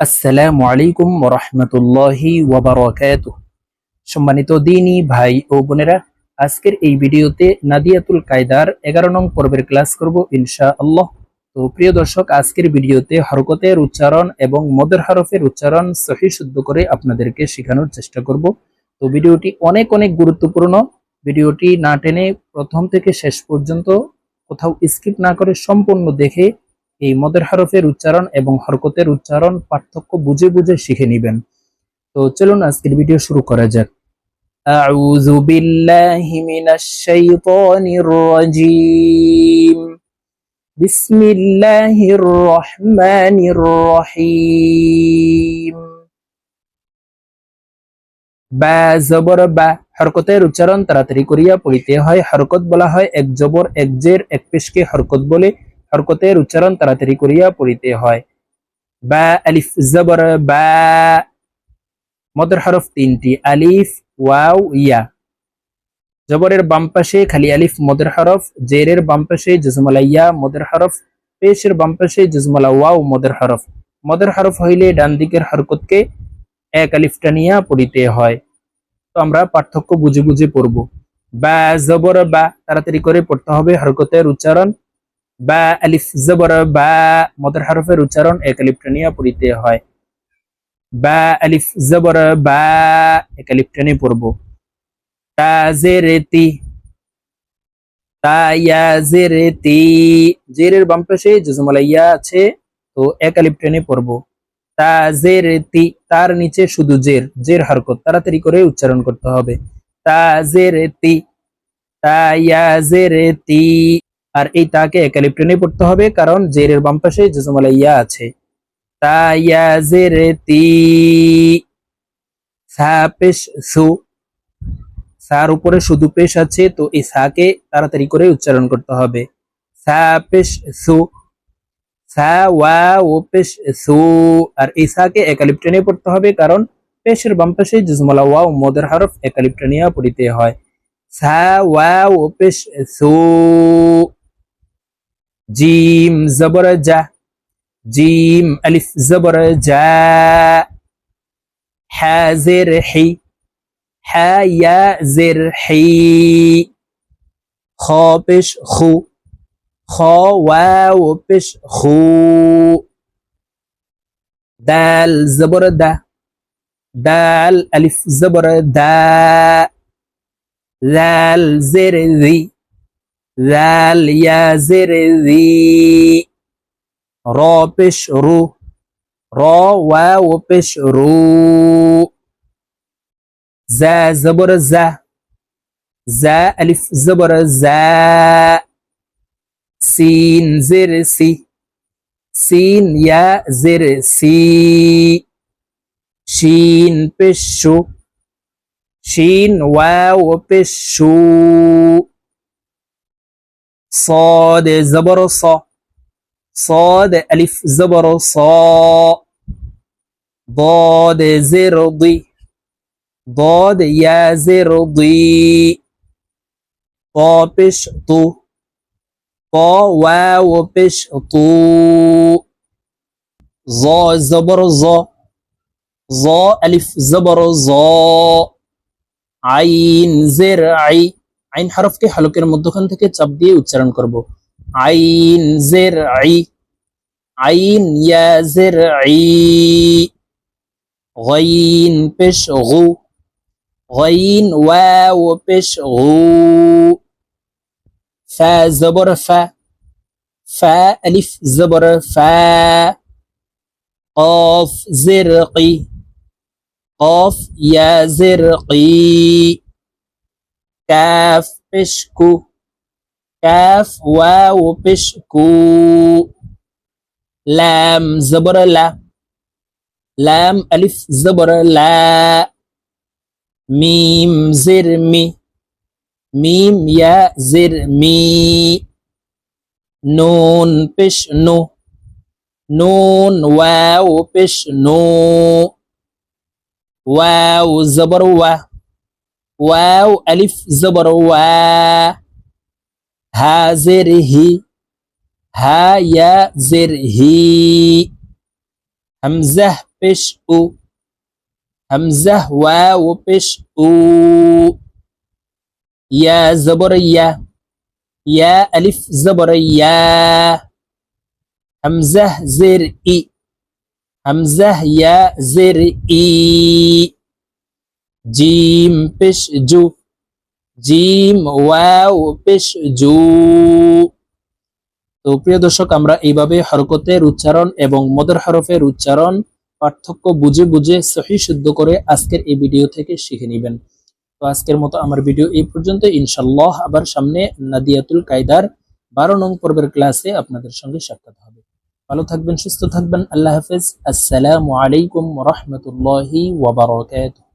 আসসালামু আলাইকুম ওয়াবারাকাত সম্মানিত দিনী ভাই ও বোনেরা, আজকের এই ভিডিওতে নাদিয়াতুল কায়দার এগারো নং পর্বের ক্লাস করব ইনশা আল্লাহ তো প্রিয় দর্শক, আজকের ভিডিওতে হরকতের উচ্চারণ এবং মদের হরফের উচ্চারণ সহি শুদ্ধ করে আপনাদেরকে শেখানোর চেষ্টা করব। তো ভিডিওটি অনেক অনেক গুরুত্বপূর্ণ। ভিডিওটি না টেনে প্রথম থেকে শেষ পর্যন্ত কোথাও স্কিপ না করে সম্পূর্ণ দেখে এই মদের হরফের উচ্চারণ এবং হরকতের উচ্চারণ পার্থক্য বুঝে বুঝে শিখে নেবেন তো চলুন আজকের ভিডিও শুরু করা যাক أعوذ بالله من الشيطان الرجيم بسم الله الرحمن الرحيم বা জবর বা হরকতের উচ্চারণ তাড়াতাড়ি করিয়া পড়িতে হয় হরকত বলা হয় এক জবর এক জের এক পেশকে হরকত বলে হরকতের উচ্চারণ তাড়াতাড়ি করিয়া পড়িতে হয়। বা আলিফ জবর বা। মদের হরফ তিনটি, আলিফ, ওয়াও, ইয়া। জবরের বাম পাশে খালি আলিফ, মদের হরফ, জেরের বাম পাশে জজমালা ইয়া, মদের হরফ, পেশের বাম পাশে জজমালা ওয়াও, মদের হরফ। মদের হরফ হইলে ডান দিকের হরকতকে এক আলিফটা নিয়া পড়িতে হয়। তো আমরা পার্থক্য বুঝে বুঝে পড়ব। বা, জবর বা, তাড়াতাড়ি করে পড়তে হবে হরকতের উচ্চারণ। বা আলিফ জবর বা মদের হরফের উচ্চারণ এক আলিফটা পড়িতে হয়। বা আলিফ জবর বা এক আলিফটা নিয়ে পড়ব। তা জেরেতি তা ইয়া জেরেতি জেরের বাম পাশে জজমালা আছে, তো এক আলিফটা নিয়ে পড়ব তা জেরেতি তার নিচে শুধু জের জের হরকত, তাড়াতাড়ি করে উচ্চারণ করতে হবে। তা জেরেতি তা ইয়া জেরেতি আর এই তাকে একালিপ টেনে পড়তে হবে, কারণ জেরের বাম পাশে জজমালা ইয়া আছে। তা ইয়া জেরে তি সা পেশ সু। সার উপরে শুধু পেশ আছে, তো এই সাকে তাড়াতাড়ি করে উচ্চারণ করতে হবে। সা পেশ সু। সা, ওয়া, ও, পেশ সু। আর এই সাকে একালিপ টেনে পড়তে হবে, কারণ পেশের বাম পাশে জজমালা ওয়া ও মদের হরফ একালিপ টেনিয়া পড়িতে হয়। সা, ওয়া, ও, পেশ সু। جيم زبر جا. جيم ألف زبر جا. حا حي. حا يا زر حي. خابش خو. خا واو بش خو. دال زبر دا. دال ألف زبر دا. ذال زر ذي. ذال يا زر ذي را بش رو را واو بش رو زا زبر زا زا ألف زبر زا سين زر سي سين يا زر سي شين بشو شين واو بشو صاد زبر صا صاد ألف زبر صا ضاد زر ضي ضاد يا زر ضي طا بش طو طا واو بش طو ظا زبر ظا ظا ألف زبر ظا عين زرعي আইন হরফকে হলকের মধ্যখান থেকে চাপ দিয়ে উচ্চারণ করব আইন জের আই আইন ইয়া জের আই غين পেশ غو غين واو পেশ غو فا زبر فا فا ألف زبر فا قاف زرقي قاف يا زرقي كاف بشكو كاف واو بشكو لام زبر لا. لام ألف زبر لا. ميم زرمي. ميم يا زرمي. نون بش نو نون واو بش نو واو زبر وا. واو ألف زبر وا ها هي ها يا زر هي همزة بش أو. همزة واو بش أو. يا زبر يا. يا ألف زبر يا. همزة زر إي. همزة يا زر إي. জিম পেশ জু জিম ওয়াও পেশ জু তো প্রিয় দর্শক, আমরা এইভাবে হরকতের উচ্চারণ এবং মদের হরফের উচ্চারণ পার্থক্য বুঝে বুঝে সহি শুদ্ধ করে আজকের এই ভিডিও থেকে শিখে নেবেন। তো আজকের মতো আমার ভিডিও এই পর্যন্ত। ইনশাল্লাহ আবার সামনে নাদিয়াতুল কায়দার বারো নং পর্বের ক্লাসে আপনাদের সঙ্গে সাক্ষাৎ হবে। ভালো থাকবেন, সুস্থ থাকবেন। আল্লাহ হাফেজ। আসসালামু আলাইকুম রহমতুল্লাহি ওয়াবারকাতুহ